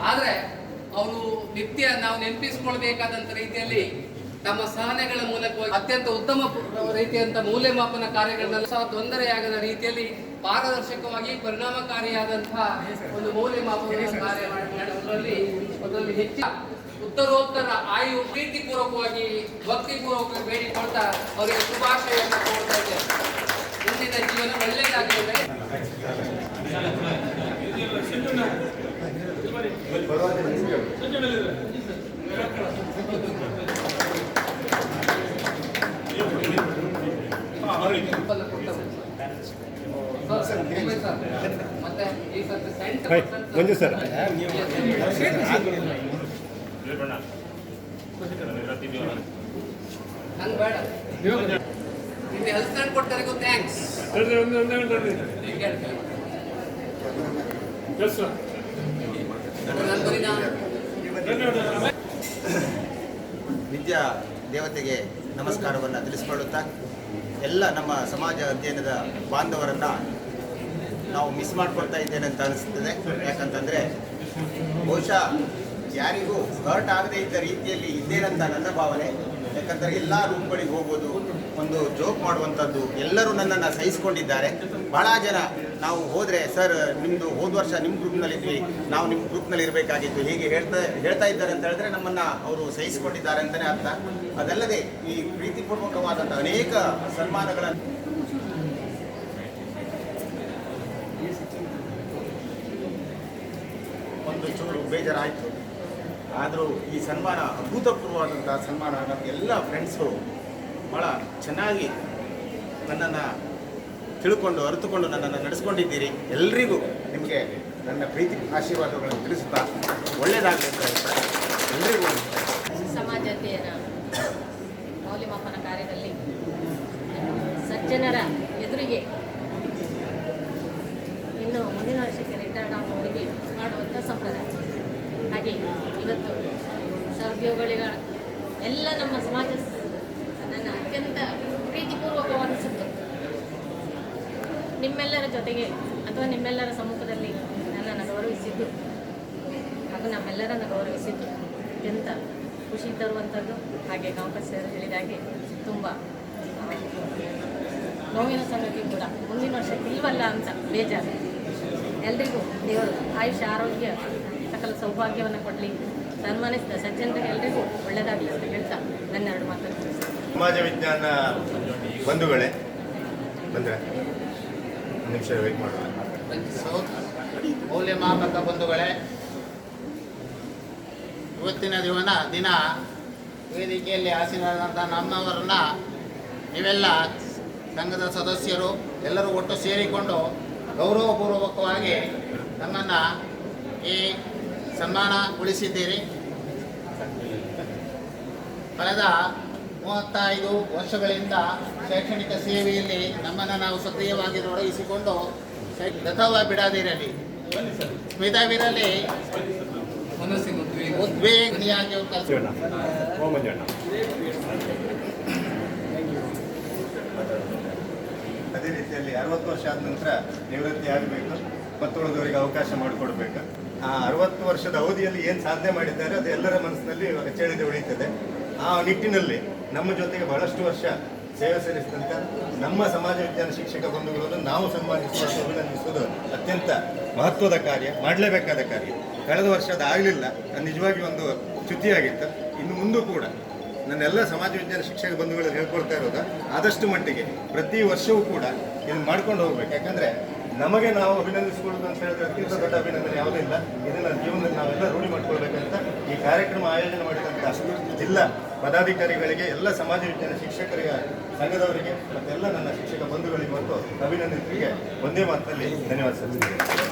ಆದರೆ ಅವರು ನಿತ್ಯ ನಾವು ನೆನಪಿಸಿಕೊಳ್ಬೇಕಾದಂಥ ರೀತಿಯಲ್ಲಿ ತಮ್ಮ ಸಹನೆಗಳ ಮೂಲಕವಾಗಿ ಅತ್ಯಂತ ಉತ್ತಮ ರೀತಿಯಂತ ಮೌಲ್ಯಮಾಪನ ಕಾರ್ಯಗಳನ್ನ ಸಹ ತೊಂದರೆಯಾಗದ ರೀತಿಯಲ್ಲಿ ಪಾರದರ್ಶಕವಾಗಿ ಪರಿಣಾಮಕಾರಿಯಾದಂತಹ ಒಂದು ಮೌಲ್ಯಮಾಪನ ಕಾರ್ಯ ಅದರಲ್ಲಿ ಹೆಚ್ಚಿನ ಉತ್ತರೋತ್ತರ ಆಯು ಪ್ರೀತಿಪೂರ್ವಕವಾಗಿ, ಭಕ್ತಿಪೂರ್ವಕವಾಗಿ ಬೇಡಿಕೊಳ್ತಾ ಅವರಿಗೆ ಶುಭಾಶಯ ಕೊಡ್ತಾ ಮುಂದಿನ ಜೀವನ ಒಳ್ಳೆಯದಾಗಲಿದೆ ಮಂಜು ಸರ್. ಕೊಟ್ಟರಿಗೂ ಥ್ಯಾಂಕ್ಸ್ ವಿದ್ಯಾ ದೇವತೆಗೆ ನಮಸ್ಕಾರವನ್ನು ತಿಳಿಸ್ಕೊಳ್ಳುತ್ತಾ ಎಲ್ಲ ನಮ್ಮ ಸಮಾಜ ಅಧ್ಯಯನದ ಬಾಂಧವರನ್ನು ನಾವು ಮಿಸ್ ಮಾಡ್ಕೊಳ್ತಾ ಇದ್ದೇನೆ ಅಂತ ಅನಿಸ್ತದೆ. ಯಾಕಂತಂದರೆ ಬಹುಶಃ ಯಾರಿಗೂ ಹರ್ಟ್ ಆಗದೇ ಇದ್ದ ರೀತಿಯಲ್ಲಿ ಇದ್ದೇನಂತ ನನ್ನ ಭಾವನೆ. ಯಾಕಂದರೆ ಎಲ್ಲ ರೂಮ್ಗಳಿಗೆ ಹೋಗೋದು ಒಂದು ಜೋಕ್ ಮಾಡುವಂಥದ್ದು. ಎಲ್ಲರೂ ನನ್ನನ್ನು ಸಹಿಸಿಕೊಂಡಿದ್ದಾರೆ. ಭಾಳ ಜನ ನಾವು ಹೋದರೆ, ಸರ್ ನಿಮ್ಮದು ಹೋದ ವರ್ಷ ನಿಮ್ಮ ಗ್ರೂಪ್ನಲ್ಲಿದ್ವಿ ನಾವು ನಿಮ್ಮ ಗ್ರೂಪ್ನಲ್ಲಿ ಇರಬೇಕಾಗಿತ್ತು. ಹೀಗೆ ಹೇಳ್ತಾ ಹೇಳ್ತಾ ಇದ್ದಾರೆ ಅಂತ ಹೇಳಿದ್ರೆ ನಮ್ಮನ್ನು ಅವರು ಸಹಿಸಿಕೊಂಡಿದ್ದಾರೆ ಅಂತಲೇ ಅರ್ಥ. ಅದಲ್ಲದೆ ಈ ಪ್ರೀತಿಪೂರ್ವಕವಾದಂಥ ಅನೇಕ ಸನ್ಮಾನಗಳನ್ನು ಒಂದು ಚೂರು ಬೇಜಾರಾಯಿತು. ಆದರೂ ಈ ಸನ್ಮಾನ ಅಭೂತಪೂರ್ವವಾದಂಥ ಸನ್ಮಾನ ನಮಗೆಲ್ಲ ಫ್ರೆಂಡ್ಸು ಭಾಳ ಚೆನ್ನಾಗಿ ನನ್ನನ್ನು ತಿಳ್ಕೊಂಡು, ಅರಿತುಕೊಂಡು ನನ್ನನ್ನು ನಡೆಸ್ಕೊಂಡಿದ್ದೀರಿ. ಎಲ್ರಿಗೂ ನಿಮಗೆ ನನ್ನ ಪ್ರೀತಿ, ಆಶೀರ್ವಾದಗಳನ್ನು ತಿಳಿಸುತ್ತಾ ಒಳ್ಳೆಯದಾಗಲಿ ಅಂತ ಹೇಳ್ತಾರೆ ಎಲ್ರಿಗೂ ಮೌಲ್ಯಮಾಪನ ಕಾರ್ಯದಲ್ಲಿ ಸಜ್ಜನರ ಎದುರಿಗೆ ಇವತ್ತು ಸಹೋದ್ಯೋಗಿಗಳ ಎಲ್ಲ ನಮ್ಮ ಸಮಾಜ ನನ್ನ ಅತ್ಯಂತ ಪ್ರೀತಿಪೂರ್ವಕವಾದ ಸುತ್ತು ನಿಮ್ಮೆಲ್ಲರ ಜೊತೆಗೆ ಅಥವಾ ನಿಮ್ಮೆಲ್ಲರ ಸಮ್ಮುಖದಲ್ಲಿ ನನ್ನನ್ನು ಗೌರವಿಸಿದ್ದು ಹಾಗೂ ನಮ್ಮೆಲ್ಲರನ್ನು ಗೌರವಿಸಿದ್ದು ಅತ್ಯಂತ ಖುಷಿ ತರುವಂಥದ್ದು. ಹಾಗೆ ಕಾಂಗ್ರೆಸ್ ಸರ್ ಹೇಳಿದಾಗೆ ತುಂಬ ನೋವಿನ ಸಂಗತಿ ಕೂಡ ಮುಂದಿನ ವರ್ಷ ಇಲ್ವಲ್ಲ ಅಂತ ಬೇಜಾರು. ಎಲ್ರಿಗೂ ದೇವರು ಆಯುಷ್ಯ, ಆರೋಗ್ಯ, ಸಕಲ ಸೌಭಾಗ್ಯವನ್ನು ಕೊಡಲಿ. ಸನ್ಮಾನಿಸಿದ ಸಜ್ಜನರಿಗೆ ಎಲ್ರಿಗೂ ಒಳ್ಳೆಯದಾಗಲಿ ಅಂತ ಹೇಳ್ತಾ ನನ್ನೆರಡು ಮಾತನ್ನು ಮುಗಿಸ್ತೇನೆ. ಸಮಾಜ ವಿಜ್ಞಾನ ಬಂಧುಗಳೇ ಬಂದ್ರೆ ಒಂದು ನಿಮಿಷ ಮಾಡೋಣ ಮೌಲ್ಯಮಾಪಕ ಬಂಧುಗಳೇ ಇವತ್ತಿನ ದಿವನ ದಿನ ವೇದಿಕೆಯಲ್ಲಿ ಆಸೀನರಾದಂಥ ನಮ್ಮವರನ್ನ ನೀವೆಲ್ಲ ಸಂಘದ ಸದಸ್ಯರು ಎಲ್ಲರೂ ಒಟ್ಟು ಸೇರಿಕೊಂಡು ಗೌರವಪೂರ್ವಕವಾಗಿ ನಮ್ಮನ್ನು ಈ ಸನ್ಮಾನಗೊಳಿಸಿದ್ದೀರಿ ಕಳೆದ ಮೂವತ್ತೈದು ವರ್ಷಗಳಿಂದ ಶೈಕ್ಷಣಿಕ ಸೇವೆಯಲ್ಲಿ ನಮ್ಮನ್ನು ನಾವು ಸಕ್ರಿಯವಾಗಿ ತೊಡಗಿಸಿಕೊಂಡು ಗತವ ಬಿಡದಿರಲಿ. ಸ್ಮಿತವಿರಲಿ ಉದ್ವೇಗಿಯಾಗಿ ಅದೇ ರೀತಿಯಲ್ಲಿ ಅರವತ್ತು ವರ್ಷ ಆದ ನಂತರ ನಿವೃತ್ತಿ ಆಗಬೇಕು ಮತ್ತೊಳದವರಿಗೆ ಅವಕಾಶ ಮಾಡಿಕೊಡ್ಬೇಕು. ಆ ಅರವತ್ತು ವರ್ಷದ ಅವಧಿಯಲ್ಲಿ ಏನು ಸಾಧನೆ ಮಾಡಿದ್ದಾರೆ, ಅದು ಎಲ್ಲರ ಮನಸ್ಸಿನಲ್ಲಿ ಅಚ್ಚಳಿದೆ ಉಳಿಯುತ್ತದೆ. ಆ ನಿಟ್ಟಿನಲ್ಲಿ ನಮ್ಮ ಜೊತೆಗೆ ಬಹಳಷ್ಟು ವರ್ಷ ಸೇವೆ ಸಲ್ಲಿಸಿದಂಥ ನಮ್ಮ ಸಮಾಜ ವಿಜ್ಞಾನ ಶಿಕ್ಷಕ ಬಂಧುಗಳನ್ನು ನಾವು ಸನ್ಮಾನಿಸುವುದು ಅಭಿನಂದಿಸುವುದು ಅತ್ಯಂತ ಮಹತ್ವದ ಕಾರ್ಯ, ಮಾಡಲೇಬೇಕಾದ ಕಾರ್ಯ. ಕಳೆದ ವರ್ಷ ಆಗಲಿಲ್ಲ ನಿಜವಾಗಿ ಒಂದು ಚ್ಯುತಿಯಾಗಿತ್ತು. ಇನ್ನು ಮುಂದೂ ಕೂಡ ನನ್ನೆಲ್ಲ ಸಮಾಜ ವಿಜ್ಞಾನ ಶಿಕ್ಷಕ ಬಂಧುಗಳು ಹೇಳ್ಕೊಳ್ತಾ ಇರೋದು, ಆದಷ್ಟು ಮಟ್ಟಿಗೆ ಪ್ರತಿ ವರ್ಷವೂ ಕೂಡ ಇದನ್ನು ಮಾಡ್ಕೊಂಡು ಹೋಗ್ಬೇಕು. ಯಾಕಂದ್ರೆ ನಮಗೆ ನಾವು ಅಭಿನಂದಿಸಿಕೊಳ್ಳೋದು ಅಂತ ಹೇಳಿದ್ರೆ ಅತ್ಯಂತ ದೊಡ್ಡ ಅಭಿನಂದನೆ, ಯಾವುದೂ ಇಲ್ಲ. ಇದನ್ನ ಜೀವನದಲ್ಲಿ ನಾವೆಲ್ಲ ರೂಢಿ ಮಾಡ್ಕೊಳ್ಬೇಕಂತ ಈ ಕಾರ್ಯಕ್ರಮ ಆಯೋಜನೆ ಮಾಡಿದಂಥ ಜಿಲ್ಲಾ ಪದಾಧಿಕಾರಿಗಳಿಗೆ, ಎಲ್ಲ ಸಮಾಜ ವಿಜ್ಞಾನ ಶಿಕ್ಷಕರಿಗೆ ಸಂಘದವರಿಗೆ ಮತ್ತೆಲ್ಲ ನನ್ನ ಶಿಕ್ಷಕ ಬಂಧುಗಳಿಗೆ ಮತ್ತು ಅಭಿನಂದಿತರಿಗೆ ಒಂದೇ ಮಾತಿನಲ್ಲಿ ಧನ್ಯವಾದ ಸಲ್ಲಿಸ್ತೀನಿ.